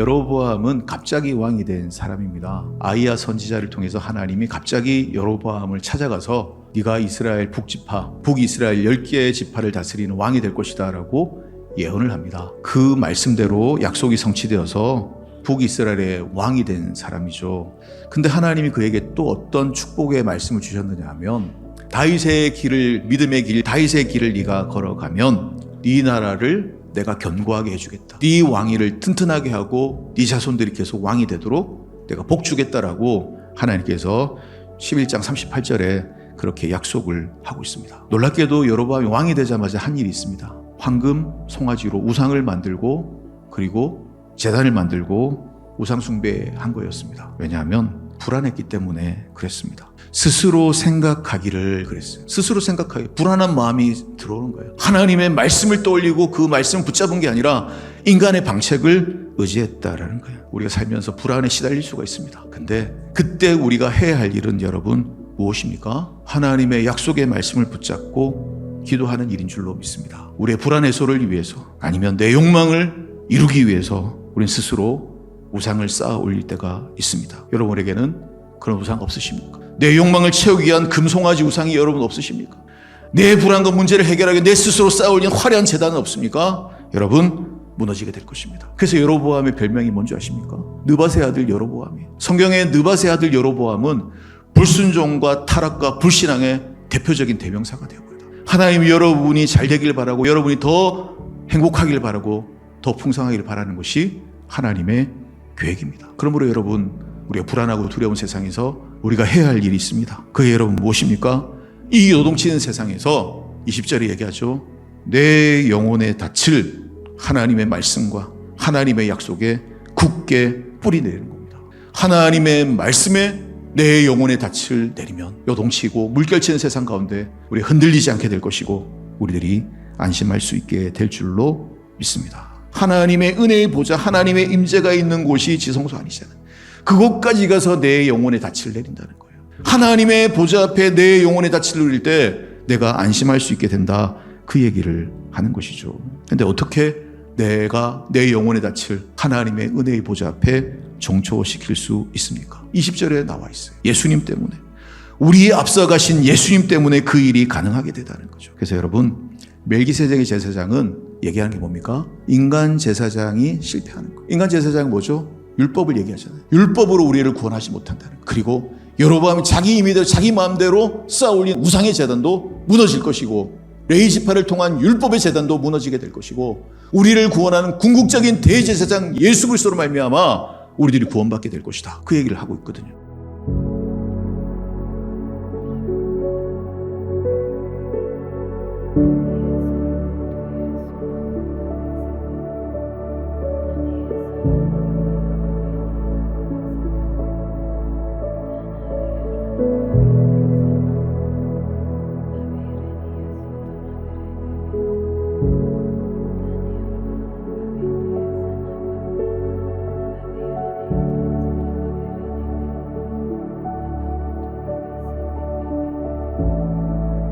여로보암은 갑자기 왕이 된 사람입니다. 아이야 선지자를 통해서 하나님이 갑자기 여로보암을 찾아가서 네가 이스라엘 북지파, 북이스라엘 10개의 지파를 다스리는 왕이 될 것이다라고 예언을 합니다. 그 말씀대로 약속이 성취되어서 북이스라엘의 왕이 된 사람이죠. 근데 하나님이 그에게 또 어떤 축복의 말씀을 주셨느냐 하면 다윗의 길을 믿음의 길 다윗의 길을 네가 걸어가면 네 나라를 내가 견고하게 해주겠다. 네 왕위를 튼튼하게 하고 네 자손들이 계속 왕이 되도록 내가 복 주겠다라고 하나님께서 11장 38절에 그렇게 약속을 하고 있습니다. 놀랍게도 여로보암이 왕이 되자마자 한 일이 있습니다. 황금 송아지로 우상을 만들고 그리고 재단을 만들고 우상 숭배한 거였습니다. 왜냐하면 불안했기 때문에 그랬습니다. 스스로 생각하기를 그랬어요. 스스로 생각하기 불안한 마음이 들어오는 거예요. 하나님의 말씀을 떠올리고 그 말씀을 붙잡은 게 아니라 인간의 방책을 의지했다라는 거예요. 우리가 살면서 불안에 시달릴 수가 있습니다. 근데 그때 우리가 해야 할 일은 여러분 무엇입니까? 하나님의 약속의 말씀을 붙잡고 기도하는 일인 줄로 믿습니다. 우리의 불안 해소를 위해서 아니면 내 욕망을 이루기 위해서 우리는 스스로 우상을 쌓아 올릴 때가 있습니다. 여러분에게는 그런 우상 없으십니까? 내 욕망을 채우기 위한 금송아지 우상이 여러분 없으십니까? 내 불안과 문제를 해결하기 내 스스로 쌓아 올린 화려한 재단은 없습니까? 여러분 무너지게 될 것입니다. 그래서 여로보암의 별명이 뭔지 아십니까? 느바세 아들 여로보암이에요. 성경의 느바세 아들 여로보암은 불순종과 타락과 불신앙의 대표적인 대명사가 되어버립니다. 하나님 여러분이 잘 되길 바라고 여러분이 더 행복하길 바라고 더 풍성하길 바라는 것이 하나님의 계획입니다. 그러므로 여러분 우리가 불안하고 두려운 세상에서 우리가 해야 할 일이 있습니다. 그게 여러분 무엇입니까? 이 요동치는 세상에서 20절에 얘기하죠. 내 영혼의 닻을 하나님의 말씀과 하나님의 약속에 굳게 뿌리 내리는 겁니다. 하나님의 말씀에 내 영혼의 닻을 내리면 요동치고 물결치는 세상 가운데 우리 흔들리지 않게 될 것이고 우리들이 안심할 수 있게 될 줄로 믿습니다. 하나님의 은혜의 보좌, 하나님의 임재가 있는 곳이 지성소 아니잖아요. 그곳까지 가서 내 영혼의 닻을 내린다는 거예요. 하나님의 보좌 앞에 내 영혼의 닻을 누릴 때 내가 안심할 수 있게 된다. 그 얘기를 하는 것이죠. 근데 어떻게 내가 내 영혼의 닻을 하나님의 은혜의 보좌 앞에 정초시킬 수 있습니까? 20절에 나와 있어요. 예수님 때문에. 우리의 앞서가신 예수님 때문에 그 일이 가능하게 되다는 거죠. 그래서 여러분, 멜기세덱의 제사장은 얘기하는 게 뭡니까? 인간 제사장이 실패하는 거예요. 인간 제사장은 뭐죠? 율법을 얘기하잖아요. 율법으로 우리를 구원하지 못한다는 거예요. 그리고 여로보암이 자기 임의대로 자기 마음대로 쌓아올린 우상의 재단도 무너질 것이고 레이 지파를 통한 율법의 재단도 무너지게 될 것이고 우리를 구원하는 궁극적인 대제사장 예수 그리스도로 말미암아 우리들이 구원받게 될 것이다. 그 얘기를 하고 있거든요.